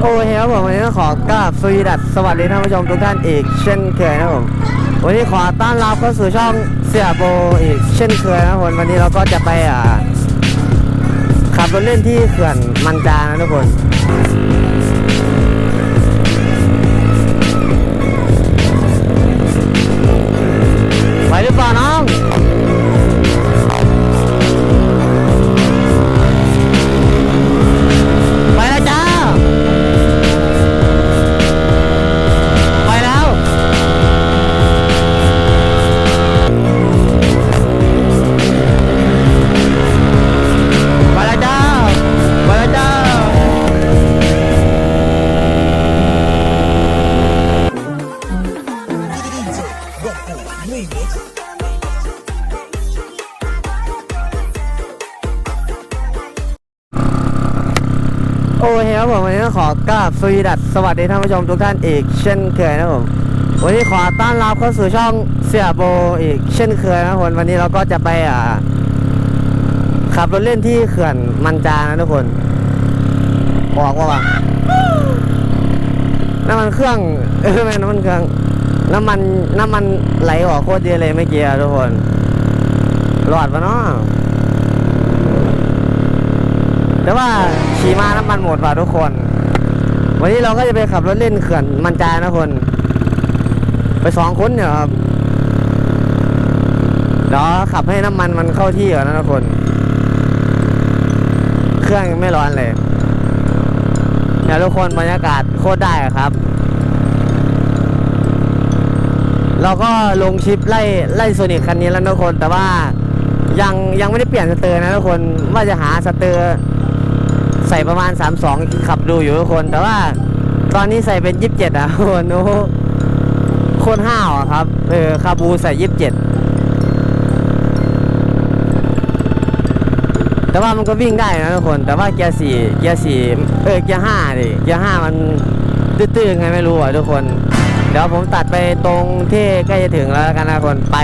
โอเคครับผมวันนี้ก็ขอกราบสวีดัสสวัสดีท่านผู้ชมทุกท่านอีกเช่นเคยนะผมวันนี้ขอต้อนรับเข้าสู่ช่องเสียโบอีกเช่นเคยนะผมวันนี้เราก็จะไปอ่าขับรถเล่นที่เขื่อนมันจานะทุกคน โอเคครับผมวันนี้ก็ขอกราบสวีดัสสวัสดีท่านผู้ชมทุกท่านอีกเช่นเคยนะผมวันนี้ขอต้อนรับเข้าสู่ช่องเสียโบอีกเช่นเคยนะครับผมวันนี้เราก็จะไปอ่าขับรถเล่นที่เขื่อนมันจานะทุกคนบอกว่าว่ะน้ำมันเครื่องเออไม่น้ำมันเครื่อง น้ำมันน้ำมันไหลออกโคตรเยอะเลยเมื่อกี้ทุกคนรอดปะเนาะแต่ว่าขี่มาน้ำมันหมดว่ะทุกคน วันนี้เราก็จะไปขับรถเล่นเขื่อนมันจานะคน ไปสองคนเนี่ยครับเดี๋ยวขับให้น้ำมันมันเข้าที่ก่อนนะทุกคน เครื่องไม่ร้อนเลยเนี่ยทุกคนบรรยากาศโคตรได้ครับ เราก็ลงชิปไล่ไล่โซนิคคันนี้แล้วทุกคน แต่ว่ายังยังไม่ได้เปลี่ยนสเตอร์นะทุกคนว่าจะหาสเตอร์ ใส่ประมาณ 32 ขับดูอยู่ทุกคน แต่ว่าตอนนี้ใส่เป็น 27 อะโอ้โหโน้โคตรห้าวอะครับ เออคาบูใส่ 27 แต่ว่ามันก็วิ่งได้นะทุกคน แต่ว่าเกียร์สี่เกียร์สี่เออเกียร์ห้าดิเกียร์ห้ามันตื้อๆไงไม่รู้อะทุกคน เดี๋ยวผมตัดไปตรงที่ใกล้จะถึงแล้วกันนะคนไป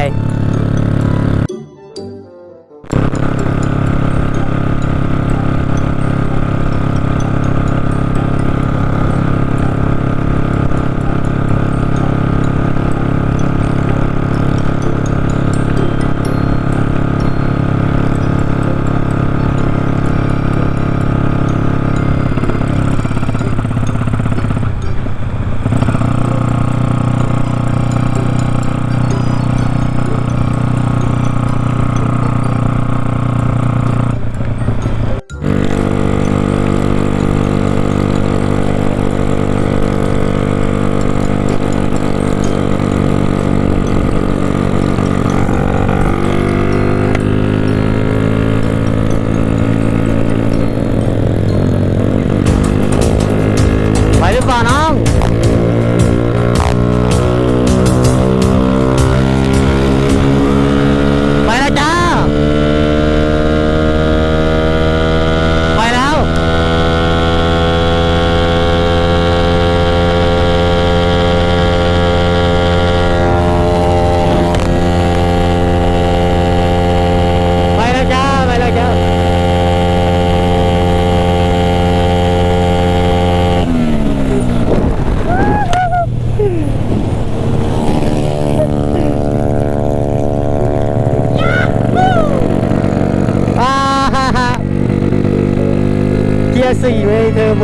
สี่เว้ยเทอร์โบ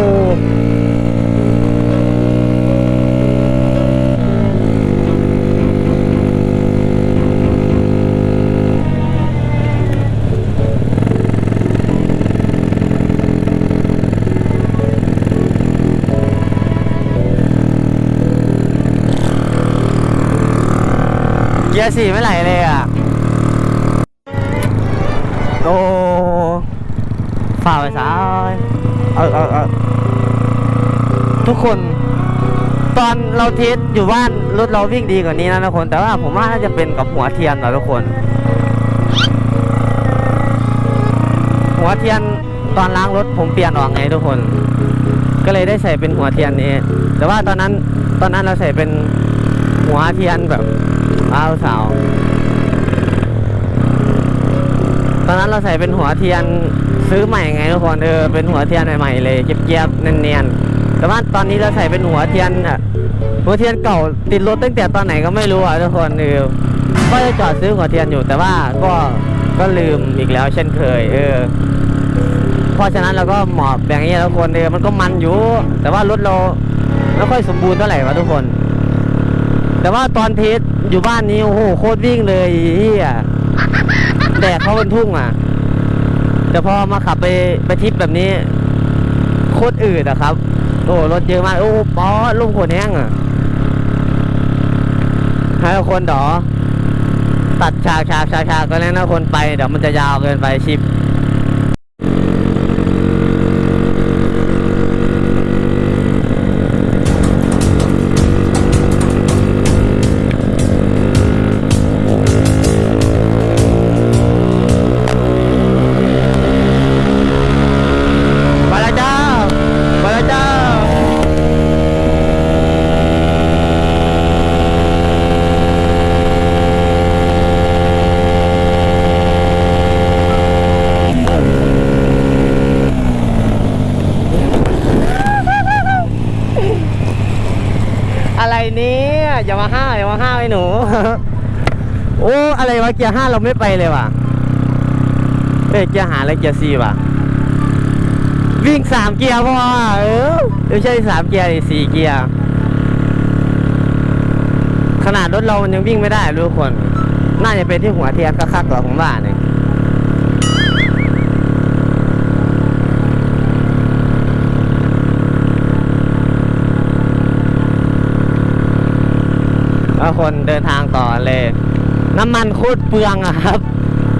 เกียร์สี่ไม่ไหลเลยอะ ทุกคน ตอนเราเทสอยู่บ้านรถเราวิ่งดีกว่านี้นะทุกคน แต่ว่าผมว่าน่าจะเป็นกับหัวเทียนนะทุกคน หัวเทียนตอนล้างรถผมเปลี่ยนออกไงทุกคน ก็เลยได้ใส่เป็นหัวเทียนนี้แต่ว่าตอนนั้นตอนนั้นเราใส่เป็นหัวเทียนแบบอ้าวสาวตอนนั้นเราใส่เป็นหัวเทียนซื้อใหม่ไงทุกคนเออเป็นหัวเทียนใหม่ๆเลยเจี๊ยบๆเนียนๆ แต่ว่าตอนนี้เราใส่เป็นหัวเทียนอะหัวเทียนเก่าติดรถตั้งแต่ตอนไหนก็ไม่รู้อะทุกคนเออก็จะจอดซื้อหัวเทียนอยู่แต่ว่าก็ก็ลืมอีกแล้วเช่นเคย เออเพราะฉะนั้นเราก็หมอบอย่างนี้ทุกคนเออมันก็มันอยู่ แต่ว่ารถเราไม่ค่อยสมบูรณ์เท่าไหร่วะทุกคน แต่ว่าตอนเทสอยู่บ้านนี้โอ้โหโคตรวิ่งเลยเฮียแดดเขาเป็นทุ่งอะ แต่พอมาขับไปไปทิปแบบนี้ โคตรอืดอะครับ อ้รถเยอะมากโอ้ป๊อลุ่มคนแห้งอะให้คนดอตัดฉากฉากฉากฉากก็แล้วนะคนไปเดี๋ยวมันจะยาวเกินไปชิป กียร์ห้าเราไม่ไปเลยว่ะเอ้ยเกียร์หาอะไรเกียร์สี่ว่ะ วิ่งสามเกียร์พอเออไม่ใช่สามเกียร์ดิสี่เกียร์ ขนาดรถเรามันยังวิ่งไม่ได้ทุกคน น่าจะเป็นที่หัวเทียนก็คักๆกว่าของบ้านเนี่ยแล้วคนเดินทางต่อเลย น้ำมันโคตรเปลืองอะครับ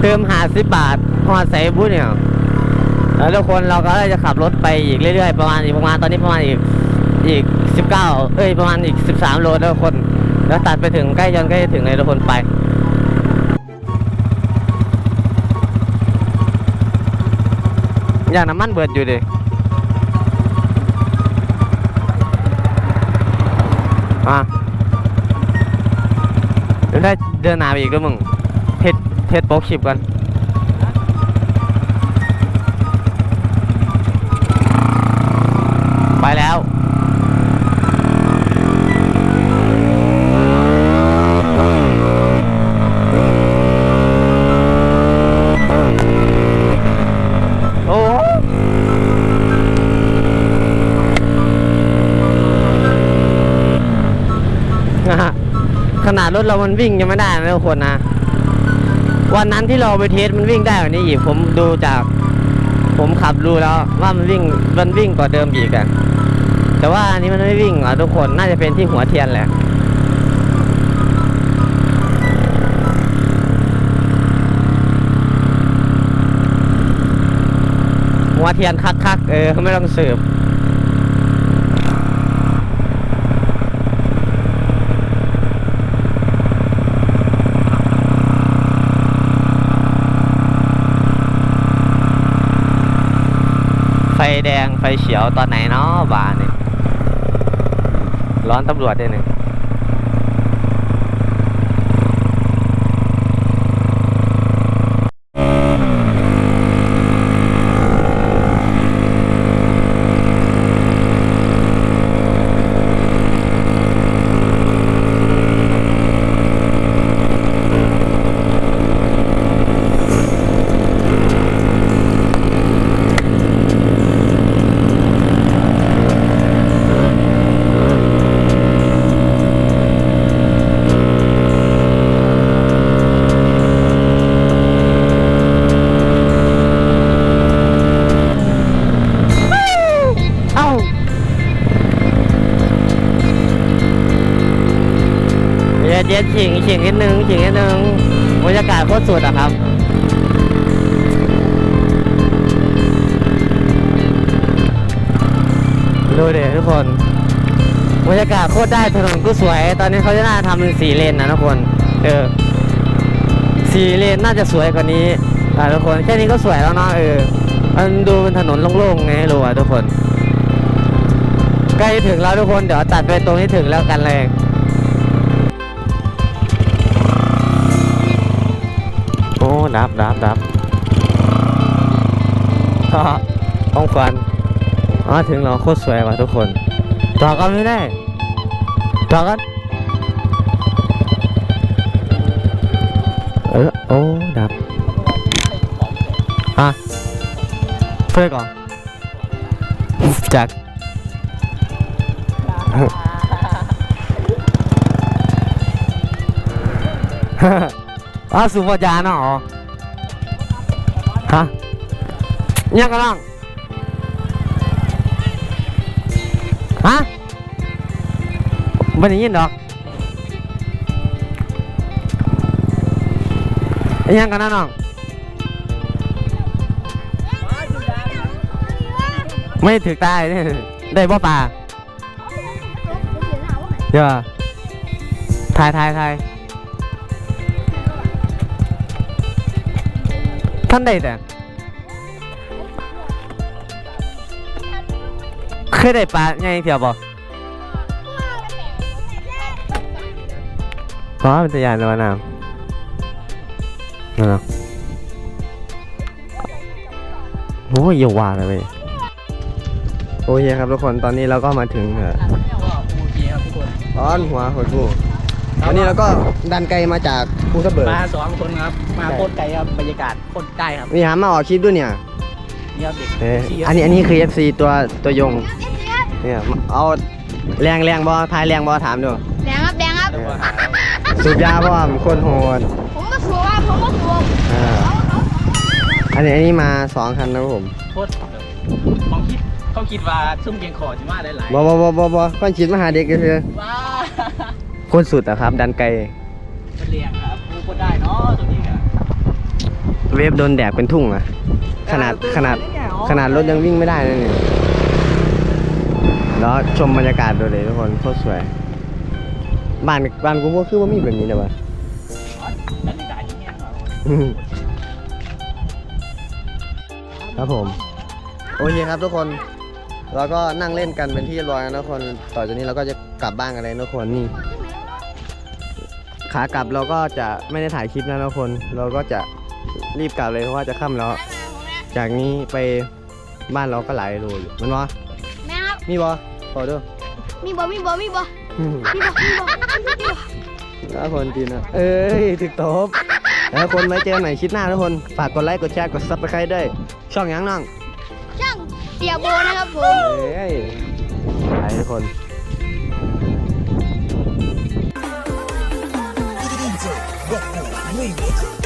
เติมหาสิบบาทพอใส่บุ้เนี่ยแล้วทุกคนเราก็จะขับรถไปอีกเรื่อยๆประมาณอีกประมาณตอนนี้ประมาณอีกอีกสิบเก้าเอ้ยประมาณอีกสิบสามโลทุกคน แล้วตัดไปถึงใกล้จนใกล้ถึงเลยทุกคนไปอย่างน้ำมันเบิดอยู่ดิอะ ได้เดินหนาไปอีกด้วยมึงเทสเทสโป๊กชิปกันไปแล้ว โอ้ นะฮะขนาด รถเรามันวิ่งยังไม่ได้นะทุกคนนะ วันนั้นที่เราไปเทสมันวิ่งได้กว่านี้อีก ผมดูจาก ผมขับดูแล้วว่ามันวิ่งมันวิ่งกว่าเดิมอีกอะแต่ว่าอันนี้มันไม่วิ่งอะทุกคนน่าจะเป็นที่หัวเทียนแหละหัวเทียนคักๆเออไม่ต้องสืบ ไฟ แดงไฟเขียวตอนไหนเนาะบานนี่ร้อนตำรวจด้วยหนึ่ง ฉิงฉิงนิดนึงฉิงนิดนึงบรรยากาศโคตรสุดอะครับดูเดี๋ทุกคนบรรยากาศโคตรได้ถนนก็สวย ตอนนี้เขาจะน่าทำเป็นสีเลนนะทุกคนเออสีเลนน่าจะสวยกว่านี้อะทุกคนแค่นี้ก็สวยแล้วเนาะเออมันดูเป็นถนนโล่งๆไงรู้อะทุกคนใกล้ถึงแล้วทุกคนเดี๋ยวตัดไปตรงที่ถึงแล้วกันเลย ดับดับดับก็ต้องฟันอ๋อถึงเราโคตรสวยว่ะทุกคน ต่อกันไม่ได้ ต่อกัน เออโอ้ ดับฮะเพื่อก่อนจากอ้าสุภาจานะอ๋อ ฮะยังกันล่างฮะไม่ได้ยินดอกยังกันนะน้องไม่ถึกตายเนี่ยได้บ่ป่าเดี๋ยวทายทายทาย ท่านใดแต่เคยได้ปลาไงเถียวบ่เพราะเป็นตะยานแล้วน้ำนั่นนะโอ้ยอย่าว่าเลยเว้ยโอเคครับทุกคนตอนนี้เราก็มาถึงเออรับทุกคนตอนหัวหัวกู ตอนนี้เราก็ดันไกลมาจากภูสะเบิดมาสองคนครับ มาโคตรไกลครับบรรยากาศโคตรได้ครับมีหามาออกคลิปด้วยเนี่ยนี่ครับเด็กเอ้ยที่อันนี้อันนี้คือ FC ตัวตัวยงเนี่ยเอาแรงแรงบอทายแรงบอถามดูแดงครับแดงครับแล้วก็หาสูบยาบ่มันคนโหดผมมาสูบครับผมมาสูบอ่าอันนี้อันนี้มาสองคันนะครับผมโคตรเขาคิดเขาคิดว่าซุ่มเกียงขอจิมาหลายบอบอบอบอบอก้อนฉีดมาหาเด็กก็คือๆว้า คนสุดอะครับ ดันไกลเป็นเรียงครับกูก็ได้เนาะตัวนี้อะเวฟโดนแดดเป็นทุ่งอะขนาดขนาดขนาดรถยังวิ่งไม่ได้เลยเนี่ยแล้วชมบรรยากาศดูเลยทุกคนโคตรสวย บ้านบ้านกูก็คือว่ามีแบบนี้นะวะบรรยากาศที่เนี่ยครับครับผม โอเคครับทุกคนเราก็นั่งเล่นกันเป็นที่เรียบร้อยแล้วนะทุกคน ต่อจากนี้เราก็จะกลับบ้านกันเลยนะทุกคนนี่ ขากลับเราก็จะไม่ได้ถ่ายคลิปนะทุกคน เราก็จะรีบกลับเลยเพราะว่าจะค่ำแล้ว จากนี้ไปบ้านเราก็หลายโลอยู่มันวะแม่ครับมีบอขอดูมีบ่มีบ่มีบ่มีบ่มีบ่มีบ่แล้วคนจีนนะเอ้ยถึกตบแล้วคนไว้เจอกันใหม่คลิดหน้าทุกคน ฝากกดไลค์กดแชร์กดซับสไครต์ด้วย ช่องหยังน้องช่างเสียโบนะครับผมเอ้ยไปทุกคน Louis.